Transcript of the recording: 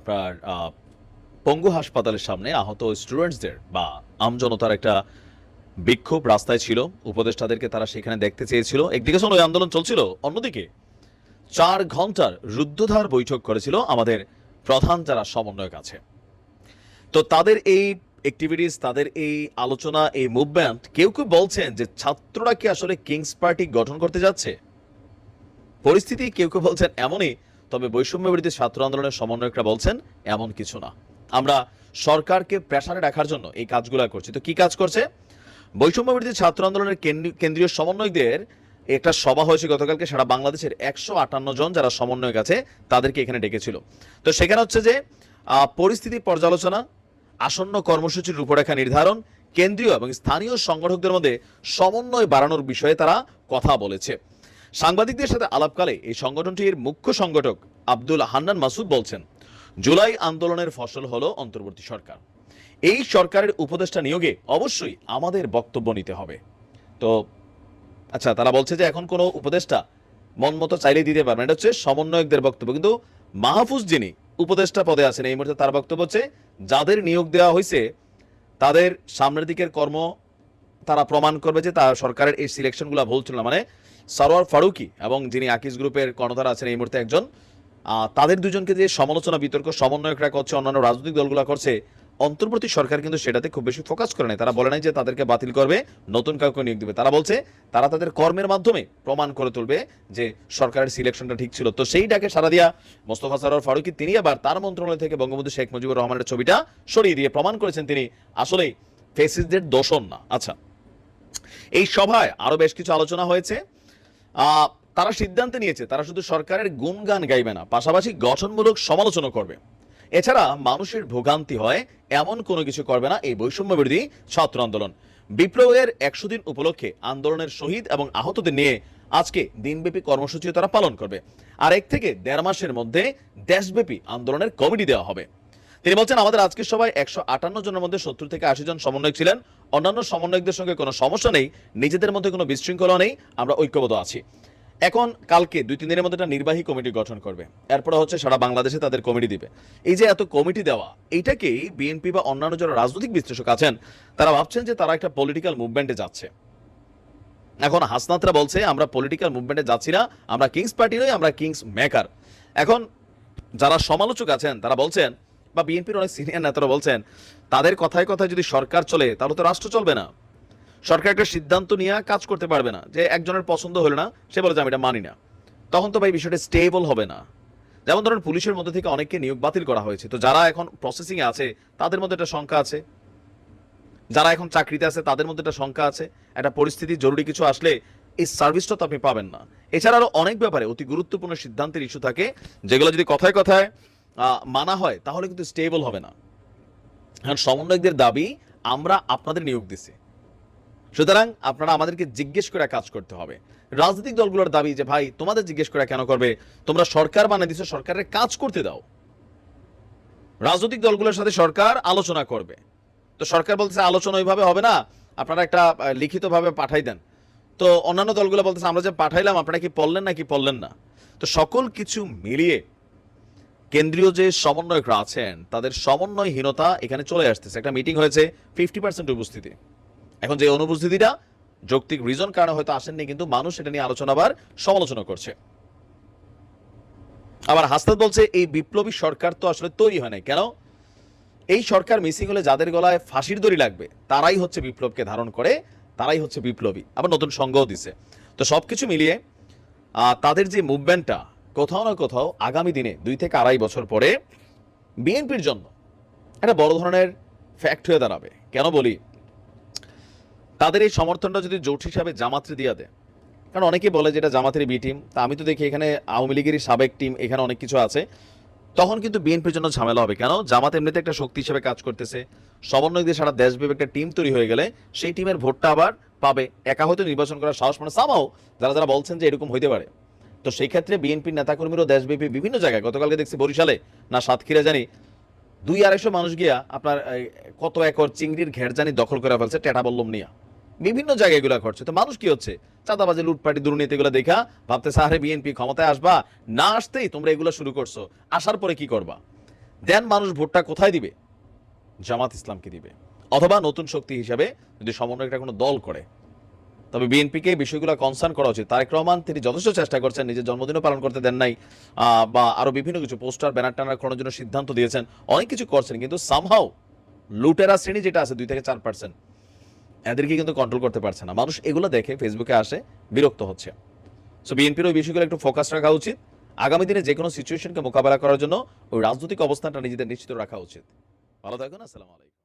আপনার পঙ্গু হাসপাতালের সামনে আহত স্টুডেন্টসদের বা আমজনতার একটা বিক্ষোভ রাস্তায় ছিল। উপদেষ্টাদেরকে তারা সেখানে দেখতে চেয়েছিল। একদিকে শোনো আন্দোলন চলছিল, অন্যদিকে চার ঘণ্টার রুদ্ধধার বৈঠক করেছিল আমাদের প্রধান যারা সমন্বয়ক আছে। তো তাদের এই অ্যাক্টিভিটিস তাদের এই আলোচনা, এই মুভমেন্ট কেউ কেউ বলছেন যে ছাত্ররা কি আসলে কিংস পার্টি গঠন করতে যাচ্ছে? পরিস্থিতি কেউ কেউ বলছেন এমনই। তবে বৈষম্য বিরোধী ছাত্র আন্দোলনের সমন্বয়করা বলছেন, এমন কিছু না। আমরা সরকারকে প্রেসারে রাখার জন্য এই কাজগুলো করছি। তো কি কাজ করছে? বৈষম্য বিরোধী ছাত্র আন্দোলনের কেন্দ্রী- কেন্দ্রীয় সমন্বয়কদের একটা সভা হয়েছে গতকালকে, সারা বাংলাদেশের একশো আটান্ন জন যারা সমন্বয়ক আছে, তাদেরকে এখানে ডেকেছিল। তো সেখানে হচ্ছে যে পরিস্থিতি পর্যালোচনা, আসন্ন কর্মসূচির রূপরেখা নির্ধারণ, কেন্দ্রীয় এবং স্থানীয় সংগঠকদের মধ্যে সমন্বয় বাড়ানোর বিষয়ে তারা কথা বলেছে। সাংবাদিকদের সাথে আলাপকালে এই সংগঠনটির মুখ্য সংগঠক আব্দুল হান্নান মাসুদ বলছেন, জুলাই আন্দোলনের ফসল হলো অন্তর্বর্তী সরকার। এই সরকারের উপদেষ্টা নিয়োগে অবশ্যই আমাদের বক্তব্য নিতে হবে। তো আচ্ছা তারা বলছে যে এখন কোনো উপদেষ্টা মন মতো চাইলে দিতে পারবেন এটা হচ্ছে সমন্বয়কদের বক্তব্য। কিন্তু মাহফুজ যিনি উপদেষ্টা পদে আছেন, এই মুহূর্তে তার বক্তব্য হচ্ছে, যাদের নিয়োগ দেওয়া হয়েছে, তাদের সামনের দিকের কর্ম তারা প্রমাণ করবে যে তার সরকারের এই সিলেকশনগুলো ভুল ছিল না। মানে সরোয়ার ফারুকি এবং যিনি আকিজ গ্রুপের কর্ণধার আছেন এই মুহূর্তে একজন তাদের দুজনকে যে সমালোচনা, বিতর্ক সমন্বয়করা করছে অন্যান্য রাজনৈতিক দলগুলো করছে। অন্তর্বর্তী সরকার কিন্তু সেটাতে খুব বেশি ফোকাস করে নাই। তারা বলে নাই যে তাদেরকে বাতিল করবে, নতুন কাউকে নিয়োগ দিবে। তারা বলছে, তারা তাদের কর্মের মাধ্যমে প্রমাণ করে তুলবে যে সরকারের সিলেকশনটা ঠিক ছিল। তো সেই ডাকে সারা দিয়া মোস্তফা সরোয়ার ফারুকি, তিনি আবার তার মন্ত্রণালয় থেকে বঙ্গবন্ধু শেখ মুজিবুর রহমানের ছবিটা সরিয়ে দিয়ে প্রমাণ করেছেন তিনি। আসলেই ফেসিসদের দোষণ না। আচ্ছা এই সভায় আরও বেশ কিছু আলোচনা হয়েছে। তারা সিদ্ধান্ত নিয়েছে, তারা শুধু সরকারের গুণগান গাইবে না, পাশাপাশি গঠনমূলক সমালোচনা করবে। এছাড়া মানুষের ভোগান্তি হয়, এমন কোনো কিছু করবে না, এই বৈষম্য বিরোধী ছাত্র আন্দোলন। বিপ্লবের একশো দিন উপলক্ষে আন্দোলনের শহীদ এবং আহতদের নিয়ে আজকে দিনব্যাপী কর্মসূচিও তারা পালন করবে। আর এক থেকে দেড় মাসের মধ্যে দেশব্যাপী আন্দোলনের কমিটি দেওয়া হবে। তিনি বলছেন, আমাদের আজকের সবাই একশো আটান্ন জনের মধ্যে সত্তর থেকে আশি জন সমন্বয়ক ছিলেন। অন্যান্য সমন্বয়কদের সঙ্গে কোনো সমস্যা নেই, নিজেদের মধ্যে কোনো বিশৃঙ্খলা নেই, আমরা ঐক্যবদ্ধ আছি। এখন কালকে দুই, তিন দিনের মধ্যে একটা নির্বাহী কমিটি গঠন করবে। এরপরে হচ্ছে সারা বাংলাদেশে তাদের কমিটি দিবে। এই যে এত কমিটি দেওয়া, এইটাকেই বিএনপি বা অন্যান্য যারা রাজনৈতিক বিশ্লেষক আছেন, তারা ভাবছেন যে তারা একটা পলিটিক্যাল মুভমেন্টে যাচ্ছে। এখন হাসনাতরা বলছে, আমরা পলিটিক্যাল মুভমেন্টে যাচ্ছি না, আমরা কিংস পার্টি নই, আমরা কিংস মেকার এখন যারা সমালোচক আছেন, তারা বলছেন বা বিএনপির অনেক সিনিয়র নেতারা বলছেন, তাদের কথায় কথায় যদি সরকার চলে, তাহলে তো রাষ্ট্র চলবে না। সরকার একটা সিদ্ধান্ত নিয়ে কাজ করতে পারবে না, যে একজনের পছন্দ হলো না, সে বলে যে আমি এটা মানি না। তখন তো ভাই বিষয়টা স্টেবল হবে না। যেমন ধরেন পুলিশের মধ্যে থেকে অনেককে নিয়োগ বাতিল করা হয়েছে। তো যারা এখন প্রসেসিং এ আছে, তাদের মধ্যে একটা শঙ্কা আছে। যারা এখন চাকরিতে আছে, তাদের মধ্যে একটা শঙ্কা আছে। একটা পরিস্থিতি জরুরি কিছু আসলে এই সার্ভিসটা তো আপনি পাবেন না। এছাড়া আরও অনেক ব্যাপারে অতি গুরুত্বপূর্ণ সিদ্ধান্তের ইস্যু থাকে, যেগুলো যদি কথায় কথায় মানা হয়, তাহলে কিন্তু স্টেবল হবে না। কারণ সমন্বয়কদের দাবি, আমরা আপনাদের নিয়োগ দিছি। সুতরাং আপনারা আমাদেরকে জিজ্ঞেস করে কাজ করতে হবে। রাজনৈতিক দলগুলোর দাবি যে, ভাই, তোমাদের জিজ্ঞেস করে কেন করবে? তোমরা সরকার বানিয়ে দিছো, সরকারের কাজ করতে দাও। রাজনৈতিক দলগুলোর সাথে সরকার আলোচনা করবে। তো সরকার বলতেছে, আলোচনা ওইভাবে হবে না। আপনারা একটা লিখিতভাবে পাঠাই দেন। তো অন্যান্য দলগুলো বলতেছে, আমরা যে পাঠাইলাম, আপনারা কি পড়লেন না, কি পড়লেন না? তো সকল কিছু মিলিয়ে কেন্দ্রীয় যে সমন্বয়করা আছেন, তাদের সমন্বয়হীনতা এখানে চলে আসতেছে। একটা মিটিং হয়েছে ফিফটি পার্সেন্ট উপস্থিতি। এখন যে অনুপস্থিতিটা, যৌক্তিক রিজন কারণে হয়তো আসেননি, কিন্তু মানুষ এটা নিয়ে আলোচনা আবার সমালোচনা করছে। আবার হাসনাত বলছে, এই বিপ্লবী সরকার তো আসলে তৈরি হয় নাই। কেন? এই সরকার মিসিং হলে যাদের গলায় ফাঁসির দড়ি লাগবে, তারাই হচ্ছে বিপ্লবকে ধারণ করে, তারাই হচ্ছে বিপ্লবী। আবার নতুন সংঘও দিছে। তো সবকিছু মিলিয়ে তাদের যে মুভমেন্টটা কোথাও না কোথাও আগামী দিনে দুই থেকে আড়াই বছর পরে বিএনপির জন্য একটা বড় ধরনের ফ্যাক্ট হয়ে দাঁড়াবে। কেন বলি? তাদের এই সমর্থনটা যদি জোট হিসাবে জামাতরে দিয়ে দেয়। কারণ অনেকেই বলে যেটা জামাতের বি টিম তা আমি তো দেখি এখানে আওয়ামী লীগেরই সাবেক টিম এখানে অনেক কিছু আছে। তখন কিন্তু বিএনপির জন্য ঝামেলা হবে। কেন? জামাত এমনিতে একটা শক্তি হিসেবে কাজ করতেছে। সমন্বয় দিয়ে সারা দেশব্যাপী একটা টিম তৈরি হয়ে গেলে সেই টিমের ভোটটা আবার পাবে। একা হয়তো নির্বাচন করার সাহস মানে সামাও যারা যারা বলছেন যে এরকম হইতে পারে তো সেই ক্ষেত্রে বিএনপির নেতাকর্মীরাও দেশব্যাপী বিভিন্ন জায়গায়, গতকালকে দেখছি বরিশালে, না সাতক্ষীরা জানি, দুই আড়াইশো মানুষ গিয়া আপনার কত একর চিংড়ির ঘের জানি দখল করে ফেলছে টেটা নিয়া। বিভিন্ন জায়গায় এগুলো করছে তো মানুষ কি হচ্ছে? চাঁদাবাজি, লুটপাটি, দুর্নীতি এগুলো দেখা ভাবতে সাহারে বিএনপি ক্ষমতায় আসবা? না আসতেই তোমরা এগুলো শুরু করছ। আসার পরে কি করবা? দেন মানুষ ভোটটা কোথায় দিবে? জামাত ইসলামকে দিবে। অথবা নতুন শক্তি হিসাবে যদি সমন্বয়কটা কোনো দল করে তবে বিএনপিকে বিষয়গুলো কনসার্ন করা উচিত। তারেক রহমান, তিনি যথেষ্ট চেষ্টা করছেন, নিজের জন্মদিনও পালন করতে দেন নাই বা আরও বিভিন্ন কিছু পোস্টার, ব্যানার টানার করার জন্য সিদ্ধান্ত দিয়েছেন। অনেক কিছু করছেন, কিন্তু সামহাও লুটেরা শ্রেণি যেটা আছে, দুই থেকে চার পার্সেন্ট এদেরকে কিন্তু কন্ট্রোল করতে পারছে না। মানুষ এগুলো দেখে ফেসবুকে আসে, বিরক্ত হচ্ছে। সো বিএনপির ওই বিষয়গুলো একটু ফোকাস রাখা উচিত। আগামী দিনে যে কোনো সিচুয়েশনকে মোকাবেলা করার জন্য ওই রাজনৈতিক অবস্থানটা নিজেদের নিশ্চিত রাখা উচিত। ভালো থাকুন, আসসালামু আলাইকুম।